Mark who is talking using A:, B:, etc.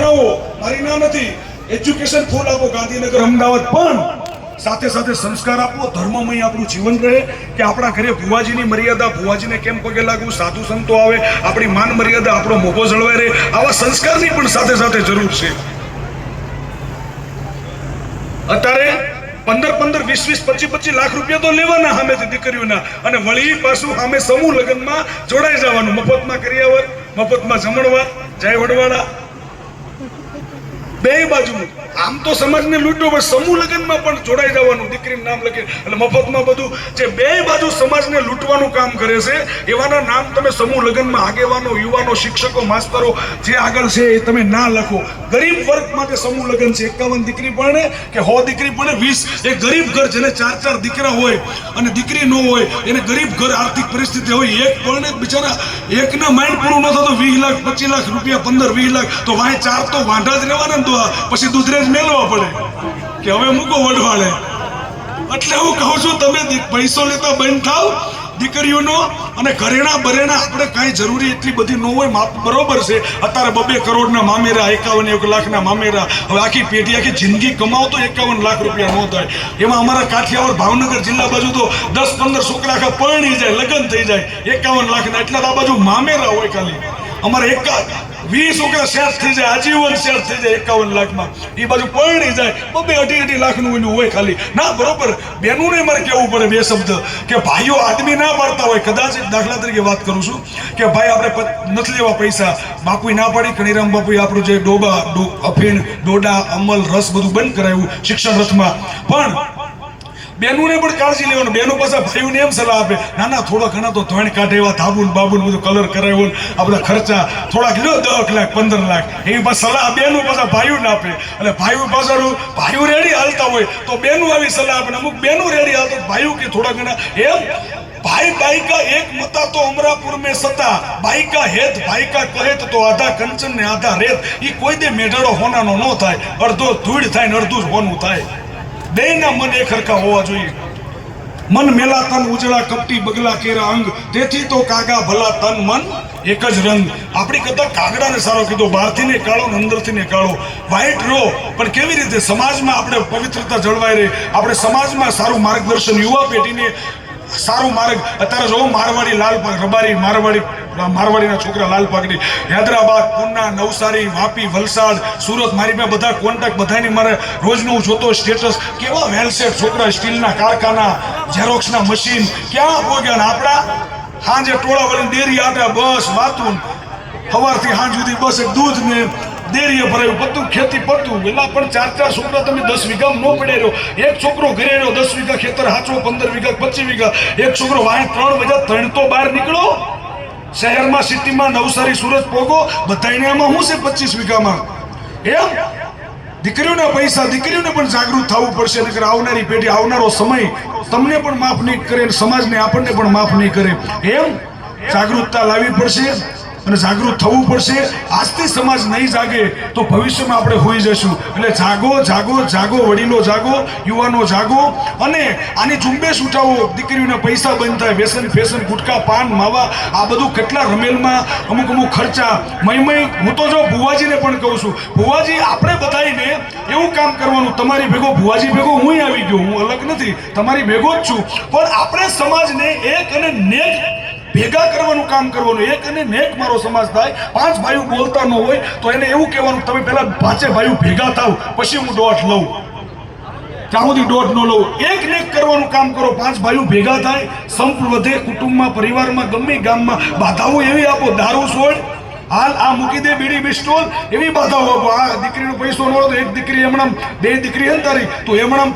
A: ભણાવો મારી ના નથી. એજ્યુકેશન ફૂલ આપો ગાંધીનગર અમદાવાદ. પણ સાથે સાથે સંસ્કાર આપો, ધર્મમય આપણું જીવન રહે. કે આપણા ઘરે ભુવાજીની મર્યાદા, ભુવાજીને કેમ પગે લાગવું? સાધુ સંતો આવે, આપણી માન મર્યાદા, આપણો મોભો જળવાઈ રહે. આવા સંસ્કારની પણ સાથે સાથે જરૂર છે. અત્યારે પંદર પંદર, વીસ વીસ, પચીસ પચીસ લાખ રૂપિયા તો લેવાના સામેથી દીકરીઓના. અને વળી પાછું સામે સમૂહ લગ્નમાં જોડાઈ જવાનું. મફતમાં કરિયાવર મફતમાં જમણવાર જય વડવાળા બે બાજુ આમ તો સમાજને લૂંટો પણ સમૂહ લગ્નમાં પણ જોડાઈ જવાનું, દીકરીનું નામ લખી એટલે મફતમાં બધું જે બે બાજુ સમાજને લૂંટવાનું કામ કરે છે, એવાના નામ તમે સમૂહ લગ્નમાં આગેવાનો, યુવાનો, શિક્ષકો, માસ્તરો જે આગળ છે એ તમે ના લખો. ગરીબ વર્ગ માટે સમૂહ લગ્ન છે. એકાવન દીકરી પરણે કે હો દીકરી પરણે વીસ. એ ગરીબ ઘર જેને ચાર ચાર દીકરા હોય અને દીકરી ન હોય, એને ગરીબ ઘર આર્થિક પરિસ્થિતિ હોય, એક પરણે બિચારા એકના માઇન્ડ પૂરું ન થતો, વીસ લાખ, પચીસ લાખ રૂપિયા, પંદર, વીસ લાખ. તો વાય ચાર તો વાંઢા જ રહેવાના ને તો પછી પછી દૂધરેજ મેળવો પડે. કે હવે મૂકો વડવાળે એટલે હું કહું છું, તમે પૈસો લેતા બંધ થાવ, દીકરીઓનો, અને ઘરેણા બરેણા આપણે કાંઈ જરૂરી એટલી બધી ન હોય બરોબર છે. અત્યારે બબે કરોડના મામેરા, એકાવન એક લાખના મામેરા. હવે આખી પેઢી, આખી જિંદગી કમાવો તો એકાવન લાખ રૂપિયા ન થાય. એમાં અમારા કાઠિયાવાડ ભાવનગર જિલ્લા બાજુ તો દસ પંદર છોકરા આખા પરણી જાય, લગ્ન થઈ જાય. એકાવન લાખના, એટલા આ બાજુ મામેરા હોય ખાલી. અમારે એક વીસ છોકરા શેર થઈ જાય, આજીવન શેર થઈ જાય એકાવન લાખમાં. એ બાજુ પરણી જાય બબે અઢી અઢી લાખનું એનું હોય ખાલી. ના, બરોબર. બેનું ને મારે કહેવું પડે બે શબ્દ? કે ભાઈઓ આદમી ના પાડતા હોય. કદાચ દાખલા તરીકે વાત કરું છું કે ભાઈ, આપણે નથી લેવા પૈસા. બાપુએ ના પાડી કણીરામ બાપુએ આપણું જે ડોબા અફીણ, ડોડા, અમલ, રસ બધું બંધ કરાવ્યું શિક્ષણ રથમાં. પણ બેનુને પણ કાળજી લેવાનું. બેનો પાછા ભાઈઓને એમ સલાહ આપે ના ના થોડા ઘણા તો ધોણ કાઢે એવા ધાબુન બાબુન બધું કલર કરાવ્યો ને આ ખર્ચા થોડાક લ્યો દસ લાખ, પંદર લાખ. એવી પાછી સલાહ બેનો પાછા ભાઈઓને આપે. એટલે ભાઈઓ પાછળ ભાઈઓ રેડી હાલતા હોય, તો બેનો આવી સલાહ આપે અમુક બેનો રેડી હાલતા ભાઈઓ કે થોડા ઘણા, એમ, ભાઈ ભાઈ કા એક મતા તો અમરાપુર મેં સતા ભાઈ કા હેત ભાઈ કા કહેત તો આધા કંચન ને આધા રેત. ઈ કોઈ દે મેઢાડો હોનાનો ન થાય, અડધો ધૂળ થાય ને અડધું જ હોનું થાય. બેયના મન એક ખરખા હોવા જોઈએ. મન મેલા તન, ઉજળા કપટી, બગલા કેરા અંગ. તેથી તો કાગા ભલા તન, મન એક જ રંગ. આપણી કદાચ કાગડાને સારો કીધો. બહારથી ને કાળો ને અંદરથી ને કાળો. વ્હાઈટ રહો, પણ કેવી રીતે? સમાજમાં આપણે પવિત્રતા જળવાઈ રહે. આપણે સમાજમાં સારું માર્ગદર્શન યુવા પેઢીને સારું માર્ગ. અત્યારે જો મારવાડી લાલ રબારી મારવાડી, મારવાડીના છોકરા લાલ પાકડી. હૈદરાબાદ, પુના, નવસારી, વાપી, વલસાડ, સુરત, મારી મેં બધા કોન્ટેક્ટ બધાની મારે રોજનું હું જોતો સ્ટેટસ કેવા વેલસેટ છોકરા સ્ટીલના કારખાના ઝેરોક્સના મશીન ક્યાં પહોંચ્યા આપણા? સાંજે ટોળા વળીને ડેરી આટા બસ, વાતું. સવારથી સાંજ સુધી બસ એક દૂધ ને ડેરીએ ભરાયું. બધું ખેતી પડતું. એલા પણ ચાર ચાર છોકરા તમે દસ વીઘા ન પડે રહ્યો. એક છોકરો ઘરે રહ્યો. દસ વીઘા ખેતર હાચવો, પંદર વીઘા, પચીસ વીઘા. એક છોકરો વાય ત્રણ વજા ત્રણ તો બહાર નીકળો. શહેરમાં, સિટીમાં નવસારી, સુરત પોગો. બધાને આમાં શું છે પચીસ વીઘામાં? એમ? દીકરીઓના પૈસા, દીકરીઓને પણ જાગૃત થવું પડશે, નકર આવનારી પેઢી, આવનારો સમય તમને પણ માફ નહીં કરે સમાજને આપણને પણ માફ નહીં કરે. એમ? જાગૃતતા લાવવી પડશે. અને જાગૃત થવું પડશે. આજથી સમાજ નહીં જાગે તો ભવિષ્યમાં આપણે હોઈ જશું એટલે જાગો જાગો જાગો, વડીલો જાગો, યુવાનો જાગો અને આની ઝુંબેશ ઉઠાવો. દીકરીઓને પૈસા બંધ થાય વ્યસન, ફેશન, ગુટકા, પાન, માવા, આ બધું કેટલા રમેલમાં અમુક અમુક ખર્ચા. મય મય, હું તો જો ભુવાજીને પણ કહું છું, ભુવાજી, આપણે બધાને એવું કામ કરવાનું, તમારી ભેગો ભુવાજી ભેગો હું આવી ગયો, હું અલગ નથી, તમારી ભેગો જ છું. પણ આપણે સમાજને એક અને નેક ભેગા કરવાનું કામ કરવાનું. એક અને નેક મારો સમાજ થાય, પાંચ ભાઈઓ બોલતા ન હોય, તો એને એવું કહેવાનું, તમે પહેલા પાંચે ભાઈઓ ભેગા થાવ, પછી હું દોઢ લઉં. ત્યાં સુધી દોઢ ન લઉં. એક નેક કરવાનું કામ કરો, પાંચ ભાઈઓ ભેગા થાય, સંપ વધે, કુટુંબમાં, પરિવારમાં, ગમે ગામમાં બાધાઓ એવી આપો, દારૂ છોડ, હાલ આ મૂકી દે બીડી બિસ્ટોલ, એવી બાધાઓ આપો. આ દીકરીનો પૈસો ન હોય તો એક દીકરી હમણાં બે દીકરી અંતારી તારી, તો હમણાં